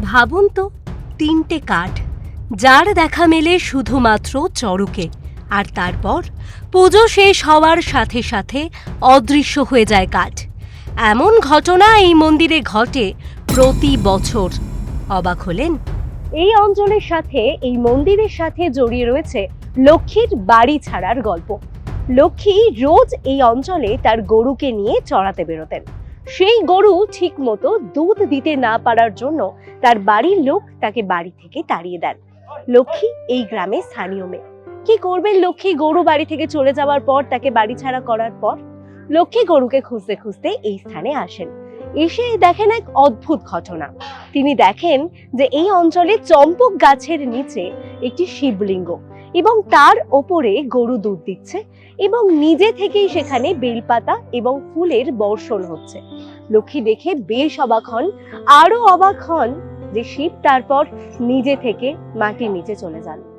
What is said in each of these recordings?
ভাবুন তো, তিনটে কাঠ, যার দেখা মেলে শুধুমাত্র চড়কে, আর তারপর পুজো শেষ হওয়ার সাথে সাথে অদৃশ্য হয়ে যায় কাঠ। এমন ঘটনা এই মন্দিরে ঘটে প্রতি বছর। অবাক হলেন? এই অঞ্চলের সাথে, এই মন্দিরের সাথে জড়িয়ে রয়েছে লক্ষ্মীর বাড়ি ছাড়ার গল্প। লক্ষ্মী রোজ এই অঞ্চলে তার গরুকে নিয়ে চড়াতে বেরোতেন। সেই গরু ঠিক মতো দুধ দিতে না পারার জন্য তার বাড়ির লোক তাকে বাড়ি থেকে তাড়িয়ে দেন। লক্ষ্মী এই গ্রামে স্থানীয় মেয়ে। কি করবেন লক্ষ্মী? গরু বাড়ি থেকে চলে যাওয়ার পর তাকে বাড়ি ছাড়া করার পর লক্ষ্মী গরুকে খুঁজতে খুঁজতে এই স্থানে আসেন। এসে দেখেন এক অদ্ভুত ঘটনা। তিনি দেখেন যে এই অঞ্চলে চম্পক গাছের নিচে একটি শিবলিঙ্গ এবং তার ওপরে গরু দুধ দিচ্ছে এবং নিজে থেকেই সেখানে বেলপাতা এবং ফুলের বর্ষণ হচ্ছে। লক্ষ্মী দেখে বেশ অবাক হন আরও অবাক হন যে শিব তারপর নিজে থেকে মাটির নিচে চলে যান।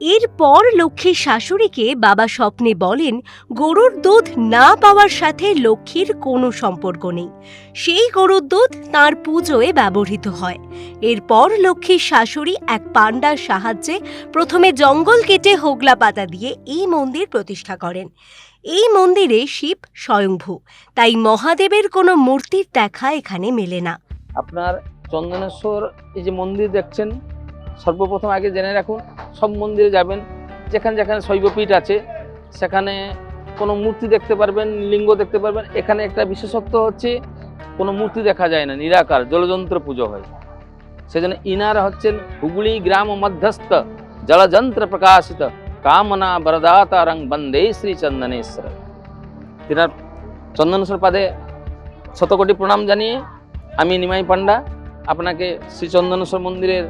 এরপর লক্ষ্মীর শাশুড়িকে বাবা স্বপ্নে বলেন, গরুর দুধ না পাওয়ার সাথে লক্ষ্মীর কোনো সম্পর্ক নেই। সেই গরুর দুধ তার পুজোয় ব্যবহৃত হয়। এরপর লক্ষ্মীর শাশুড়ি এক পাণ্ডার সাহায্যে প্রথমে জঙ্গল কেটে হোগলা পাতা দিয়ে এই মন্দির প্রতিষ্ঠা করেন। এই মন্দিরে শিব স্বয়ংভূ, তাই মহাদেবের কোনো মূর্তির দেখা এখানে মেলে না। আপনার চন্দনেশ্বর এই যে মন্দির দেখছেন সর্বপ্রথম আগে জেনে রাখুন, সব মন্দিরে যাবেন, যেখানে যেখানে শৈবপীঠ আছে, সেখানে কোনো মূর্তি দেখতে পারবেন, লিঙ্গ দেখতে পারবেন। এখানে একটা বিশেষত্ব হচ্ছে, কোনো মূর্তি দেখা যায় না, নিরাকার, জলযন্ত্র পুজো হয়। সেজন্য ইনারা হচ্ছেন হুগলি গ্রাম মধ্যস্থ, জলযন্ত্র প্রকাশিত, কামনা বরদাতারং বন্দে শ্রী চন্দনেশ্বর। তিনার চন্দনেশ্বর পাদে শতকোটি প্রণাম জানিয়ে আমি নিমাই পান্ডা আপনাকে শ্রী চন্দনেশ্বর মন্দিরের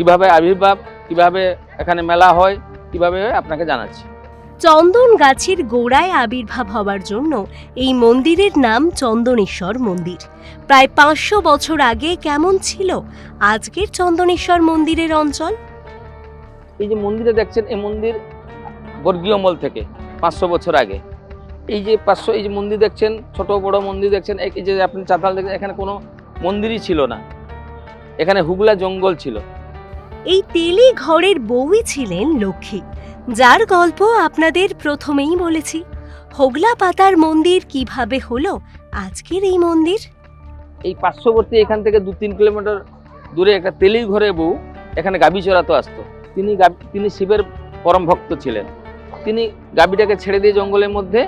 কীভাবে আবির্ভাব কীভাবে এখানে মেলা হয় কীভাবে আপনাকে জানাচ্ছি। চন্দন গাছের গোড়ায় আবির্ভাব হবার জন্য এই মন্দিরের নাম চন্দনেশ্বর মন্দির। প্রায় পাঁচশো বছর আগে কেমন ছিল আজকের চন্দনেশ্বর মন্দিরের অঞ্চল? এই যে মন্দিরে দেখছেন এই মন্দির বর্গীয় মল থেকে পাঁচশো বছর আগে। এই যে পাঁচশো এই যে মন্দির দেখছেন ছোট বড় মন্দির দেখছেন এই এই যে আপনি চাতাল দেখছেন এখানে কোনো মন্দিরই ছিল না। এখানে হুগলা জঙ্গল ছিল। এই তেলি ঘরের বউই ছিলেন লক্ষ্মী, যার গল্প আপনাদের প্রথমেই বলেছি। হোগলা পাতার মন্দির কীভাবে হলো আজকের এই মন্দির? এই পার্শ্ববর্তী এখান থেকে দু তিন কিলোমিটার দূরে একটা তেলি ঘরে বউ, এখানে গাভী চড়াতে আসতো। তিনি তিনি শিবের পরম ভক্ত ছিলেন। তিনি গাভীটাকে ছেড়ে দিয়ে জঙ্গলের মধ্যে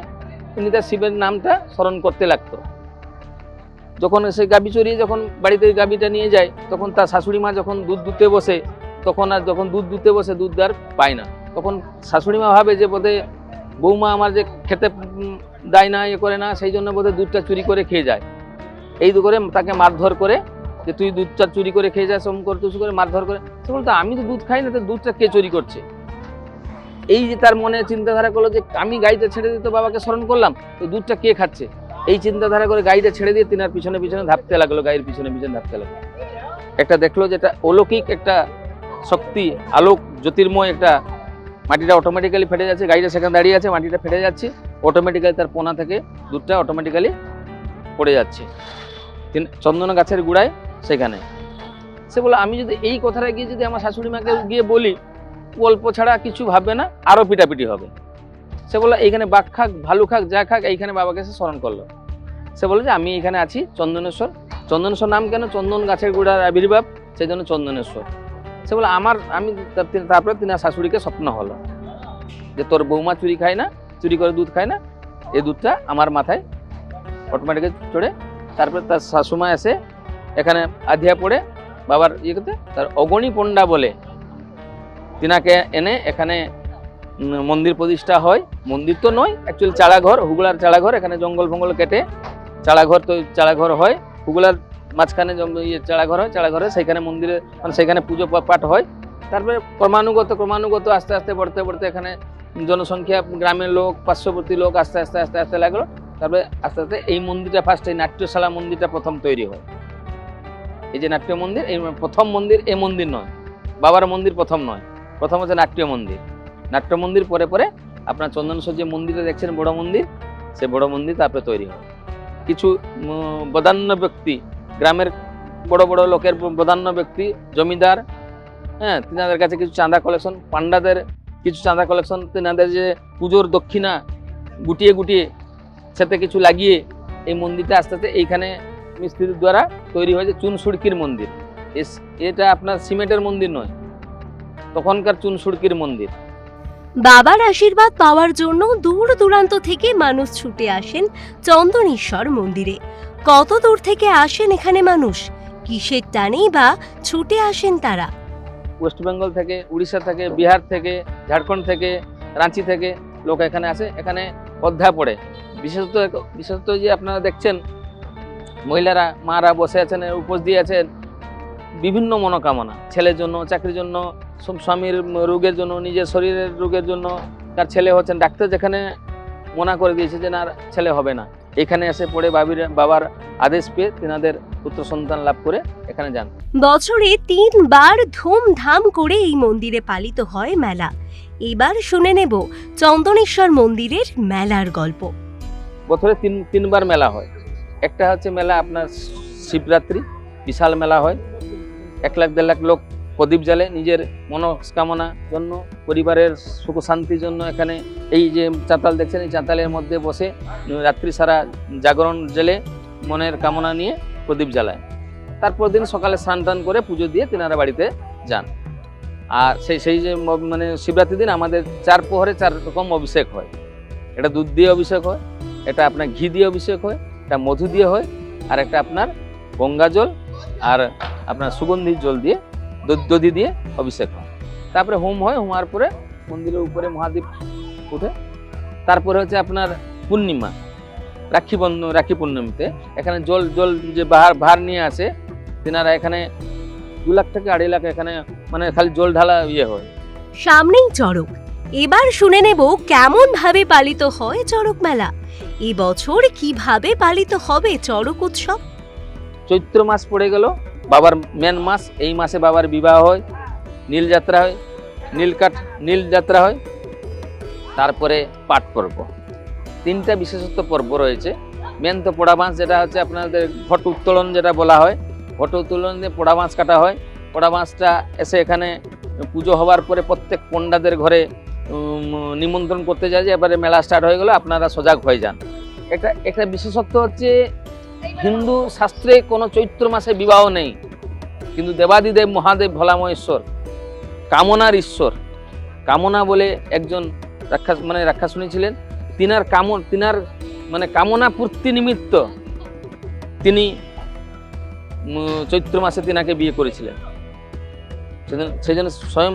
তিনি তার শিবের নামটা স্মরণ করতে লাগতো। যখন সে গাভী চড়িয়ে যখন বাড়িতে গাভীটা নিয়ে যায়, তখন তার শাশুড়ি মা যখন দুধ দুতে বসে তখন আর যখন দুধ দুতে বসে, দুধ আর পায় না। তখন শাশুড়ি মা ভাবে যে বোধে বৌমা আমার যে খেতে দেয় না ইয়ে করে না, সেই জন্য বোধহয় দুধটা চুরি করে খেয়ে যায়। এই দু করে তাকে মারধর করে যে তুই দুধটা চুরি করে খেয়ে যাস অমুক করে তুসু করে মারধর করে। সে বলতো, আমি তো দুধ খাই না, তো দুধটা কে চুরি করছে? এই যে তার মনে চিন্তাধারা করল যে, আমি গাড়িটা ছেড়ে দিতে বাবাকে স্মরণ করলাম, তো দুধটা কে খাচ্ছে? এই চিন্তাধারা করে গাড়িটা ছেড়ে দিয়ে তিনার পিছনে পিছনে ধাপতে লাগল গাড়ির পিছনে পিছনে ধাপতে লাগল। একটা দেখল যে এটা অলৌকিক একটা শক্তি আলোক জ্যোতির্ময় একটা মাটিটা অটোমেটিক্যালি ফেটে যাচ্ছে। গাড়িটা সেখানে দাঁড়িয়ে আছে, মাটিটা ফেটে যাচ্ছে। অটোমেটিক্যালি তার পোনা থেকে দুধটা অটোমেটিক্যালি পড়ে যাচ্ছে। তিন চন্দন গাছের গুড়ায় সেখানে। সে বলে, আমি যদি এই কথাটা গিয়ে যদি আমার শাশুড়ি মাকে গিয়ে বলি গল্প ছাড়া কিছু ভাববে না আরও পিটাপিটি হবে। সে বলে, এইখানে বাঘ খাক ভালু খাক, যা খাক, এইখানে বাবাকে সে স্মরণ করল। সে বলে যে, আমি এখানে আছি চন্দনেশ্বর। চন্দনেশ্বর নাম কেন? চন্দন গাছের গুড়ার আবির্ভাব, সেই জন্য চন্দনেশ্বর। সে বলে, আমার, আমি তারপরে তিনার শাশুড়িকে স্বপ্ন হলো যে তোর বৌমা চুরি খায় না, চুরি করে দুধ খায় না, এই দুধটা আমার মাথায় অটোমেটিক চড়ে, তারপরে তার শাশুমা এসে এখানে আধিয়া পড়ে, বাবার ইয়ে করতে, তার অগণি পণ্ডা বলে তিনাকে এনে এখানে মন্দির প্রতিষ্ঠা হয়। মন্দির তো নয় অ্যাকচুয়ালি চাড়াঘর হুগলার চাড়াঘর এখানে জঙ্গল ফঙ্গল কেটে চাড়াঘর তো চাড়াঘর হয়। হুগলার মাঝখানে ইয়ে চাড়াঘর হয় চাড়াঘরে সেখানে মন্দিরে মানে সেখানে পুজো পাঠ হয়। তারপরে ক্রমানুগত ক্রমানুগত আস্তে আস্তে বাড়তে বাড়তে এখানে জনসংখ্যা, গ্রামের লোক, পার্শ্ববর্তী লোক আস্তে আস্তে আস্তে আস্তে লাগল। তারপরে আস্তে আস্তে এই মন্দিরটা ফার্স্ট এই নাট্যশালা মন্দিরটা প্রথম তৈরি হয়। এই যে নাট্য মন্দির, এই প্রথম মন্দির এই মন্দির নয়। বাবার মন্দির প্রথম নয়। প্রথম হচ্ছে নাট্য মন্দির। নাট্য মন্দির পরে পরে আপনার চন্দনেশ্বর যে মন্দিরটা দেখছেন, বড় মন্দির সে বড় মন্দির তারপরে তৈরি হয়। কিছু বদান্য ব্যক্তি গ্রামের বড় বড় লোকের প্রধান্য ব্যক্তি, জমিদার হ্যাঁ তিনাদের কাছে কিছু চাঁদা কালেকশন পান্ডাদের কিছু চাঁদা কালেকশন তিনাদের যে পুজোর দক্ষিণা গুটিয়ে গুটিয়ে সাথে কিছু লাগিয়ে এই মন্দিরটা আস্তে আস্তে এইখানে মিস্ত্রির দ্বারা তৈরি হয়েছে চুনসুড়কির মন্দির। এস- এটা আপনার সিমেন্টের মন্দির নয়, তখনকার চুনসুড়কির মন্দির। বাবার আশীর্বাদ পাওয়ার জন্য দূর দূরান্ত থেকে মানুষ ছুটে আসেন চন্দনেশ্বর মন্দিরে। কত দূর থেকে আসেন এখানে মানুষ? কিসের টানেই বা ছুটে আসেন তারা? ওয়েস্ট বেঙ্গল থেকে, উড়িষ্যা থেকে, বিহার থেকে, ঝাড়খণ্ড থেকে, রাঁচি থেকে লোক এখানে আসে, এখানে অধ্যায় পড়ে। বিশেষত বিশেষত যে আপনারা দেখছেন, মহিলারা, মারা বসে আছেন, উপোস দিয়ে আছেন, বিভিন্ন মনোকামনা। ছেলের জন্য, চাকরির জন্য, সব- স্বামীর রোগের জন্য, নিজের শরীরের রোগের জন্য, তার ছেলে হচ্ছেন, ডাক্তার যেখানে মনা করে দিয়েছে যে না ছেলে হবে না। এখানে এসে পড়ে বাবির বাবার আদেশ পেয়ে তেনাদের পুত্র সন্তান লাভ করে এখানে যান। বছরে তিনবার ধুমধাম করে এই মন্দিরে পালিত হয় মেলা। এবার শুনে নেব চন্দনেশ্বর মন্দিরের মেলার গল্প। বছরে তিন তিনবার মেলা হয়। একটা হচ্ছে মেলা আপনার শিবরাত্রি বিশাল মেলা হয়। এক লাখ দেড় লাখ লোক প্রদীপ জ্বালে নিজের মনস্কামনা জন্য, পরিবারের সুখ শান্তির জন্য এখানে এই যে চাতাল দেখছেন, এই চাতালের মধ্যে বসে রাত্রি সারা জাগরণ জেলে মনের কামনা নিয়ে প্রদীপ জ্বালায়। তারপর দিন সকালে স্নান টান করে পুজো দিয়ে তেনারা বাড়িতে যান। আর সেই সেই যে মানে শিবরাত্রির দিন আমাদের চার প্রহরে চার রকম অভিষেক হয়। এটা দুধ দিয়ে অভিষেক হয়, এটা আপনার ঘি দিয়ে অভিষেক হয়, এটা মধু দিয়ে হয়, আর একটা আপনার গঙ্গা জল আর আপনার সুগন্ধির জল দিয়ে দধি দিয়ে অভিষেক হয়। তারপরে হোম হয় হোম হওয়ার পরে মন্দিরের উপরে মহাদীপ উঠে। তারপরে হচ্ছে আপনার পূর্ণিমা রাখি বন্ধ রাখি পূর্ণিমাতে। এখানে জল জল যে বাহার ভার নিয়ে আসে তেনারা এখানে দু লাখ থেকে আড়াই লাখ এখানে মানে খালি জল ঢালা ইয়ে হয়। সামনেই চড়ক। এবার শুনে নেব কেমন ভাবে পালিত হয় চড়ক মেলা। এবছর কীভাবে পালিত হবে চড়ক উৎসব? চৈত্র মাস পড়ে গেল বাবার মেন মাস, এই মাসে বাবার বিবাহ হয়, নীল যাত্রা হয় নীলকাঠ নীল যাত্রা হয়, তারপরে পাট পর্ব। তিনটা বিশেষত্ব পর্ব রয়েছে। মেন তো পোড়া বাঁশ যেটা হচ্ছে আপনাদের ঘট উত্তোলন যেটা বলা হয়। ঘট উত্তোলন দিয়ে পোড়া বাঁশ কাটা হয়। পোড়া বাঁশটা এসে এখানে পুজো হওয়ার পরে প্রত্যেক পণ্ডাদের ঘরে নিমন্ত্রণ করতে যায় যে এবারে মেলা স্টার্ট হয়ে গেল, আপনারা সজাগ হয়ে যান। একটা একটা বিশেষত্ব হচ্ছে হিন্দু শাস্ত্রে কোনো চৈত্র মাসে বিবাহ নেই। কিন্তু দেবাদিদেব মহাদেব ভোলাময় ঈশ্বর কামনার ঈশ্বর, কামনা বলে একজন রাক্ষাস মানে রাক্ষাসুনি ছিলেন। তিনার কামন, তিনার মানে কামনা পূর্তি নিমিত্ত তিনি চৈত্র মাসে তিনাকে বিয়ে করেছিলেন। সেই জন্য স্বয়ং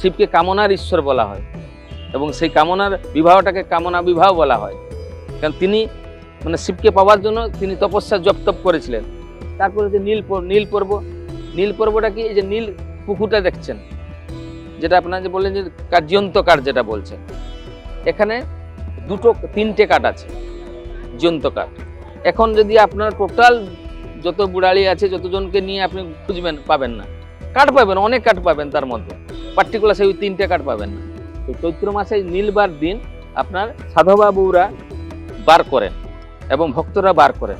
শিবকে কামনার ঈশ্বর বলা হয় এবং সেই কামনার বিবাহটাকে কামনা বিবাহ বলা হয়। কারণ তিনি মানে শিবকে পাওয়ার জন্য তিনি তপস্যা জপ তপ করেছিলেন। তারপরে যে নীল নীল পর্ব, নীল পর্বটা কি? এই যে নীল পুকুরটা দেখছেন, যেটা আপনার যে বললেন যে কার্যন্ত কাঠ যেটা বলছেন। এখানে দুটো, তিনটে কাঠ আছে জিয়ন্ত কাঠ এখন যদি আপনার টোটাল যত বুড়ালি আছে, যতজনকে নিয়ে আপনি খুঁজবেন, পাবেন না। কাঠ পাবেন, অনেক কাঠ পাবেন তার মধ্যে। পার্টিকুলার সেই তিনটে কাঠ পাবেন না। তো চৈত্র মাসে নীলবার দিন আপনার সাধবা বউরা বার করেন। এবং ভক্তরা বার করেন।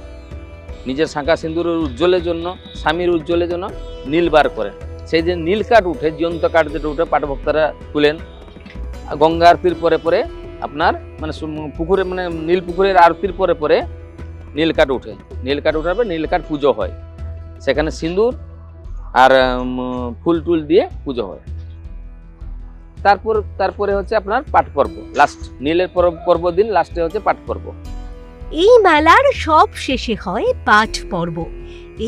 নিজের শাঁখা সিন্দুরের উজ্জ্বলের জন্য, স্বামীর উজ্জ্বলের জন্য নীল বার করেন। সেই যে নীল কাঠ উঠে, জীবন্ত কাঠ যেটা উঠে পাট ভক্তরা তুলেন। গঙ্গা আরতির পরে পরে আপনার মানে পুকুরে মানে নীল পুকুরের আরতির পরে পরে নীল কাঠ উঠে। নীল কাঠ উঠার পরে নীল কাঠ পুজো হয়। সেখানে সিঁদুর আর ফুল টুল দিয়ে পুজো হয়। তারপর, তারপরে হচ্ছে আপনার পাট পর্ব। লাস্ট নীলের পর্ব দিন লাস্টে হচ্ছে পাট পর্ব। এই মেলার সব শেষে হয় পাঠ পর্ব।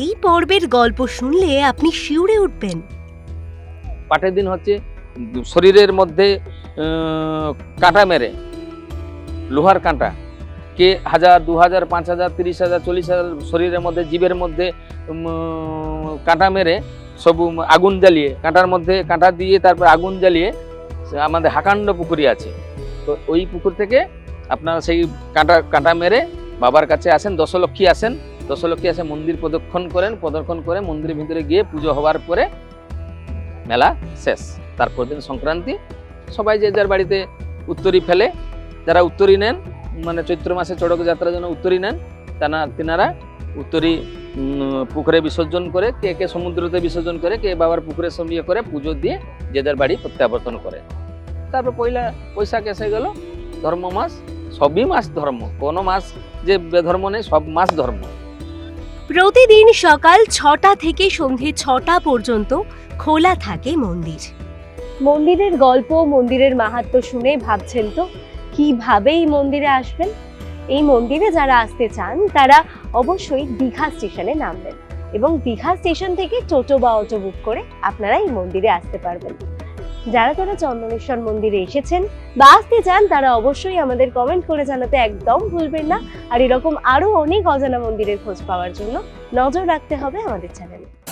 এই পর্বের গল্প শুনলে আপনি শিউরে উঠবেন। পাটের দিন হচ্ছে, শরীরের মধ্যে কাঁটা মেরে, লোহার কাঁটা। কে হাজার, দু হাজার, পাঁচ হাজার, তিরিশ হাজার, চল্লিশ হাজার শরীরের মধ্যে, জীবের মধ্যে কাঁটা মেরে, সব আগুন জ্বালিয়ে, কাঁটার মধ্যে কাঁটা দিয়ে তারপর আগুন জ্বালিয়ে, আমাদের হাকাণ্ড পুকুরি আছে। তো ওই পুকুর থেকে আপনারা সেই কাঁটা কাঁটা মেরে বাবার কাছে আসেন দশলক্ষ্মী আসেন। দশলক্ষ্মী আসে মন্দির প্রদক্ষণ করেন, প্রদক্ষণ করে মন্দিরের ভিতরে গিয়ে পুজো হওয়ার পরে মেলা শেষ। তারপর দিন সংক্রান্তি, সবাই যে যার বাড়িতে উত্তরি ফেলে, যারা উত্তরি নেন মানে চৈত্র মাসে চড়ক যাত্রার জন্য উত্তরি নেন তারা তিনারা উত্তরি পুকুরে বিসর্জন করে, কে কে সমুদ্রতে বিসর্জন করে, কে বাবার পুকুরে সঙ্গে ইয়ে করে, পুজো দিয়ে যেদের বাড়ি প্রত্যাবর্তন করে। তারপর পয়লা, বৈশাখ এসে গেল ধর্ম মাস সবই মাস ধর্ম, কোনো মাস যে বেধর্ম নেই, সব মাছ ধর্ম। প্রতিদিন সকাল ছটা থেকে সন্ধে ছটা পর্যন্ত খোলা থাকে মন্দির। মন্দিরের গল্প, মন্দিরের মাহাত্ম্য শুনে ভাবছেন তো, কীভাবে এই মন্দিরে আসবেন? এই মন্দিরে যারা আসতে চান, তারা অবশ্যই দীঘা স্টেশনে নামবেন এবং দীঘা স্টেশন থেকে টোটো বা অটো বুক করে আপনারা এই মন্দিরে আসতে পারবেন। যারা যারা চন্দনেশ্বর মন্দিরে এসেছেন বা আসতে চান, তারা অবশ্যই আমাদের কমেন্ট করে জানাতে একদম ভুলবেন না। আর এরকম আরও অনেক অজানা মন্দিরের খোঁজ পাওয়ার জন্য নজর রাখতে হবে আমাদের চ্যানেলে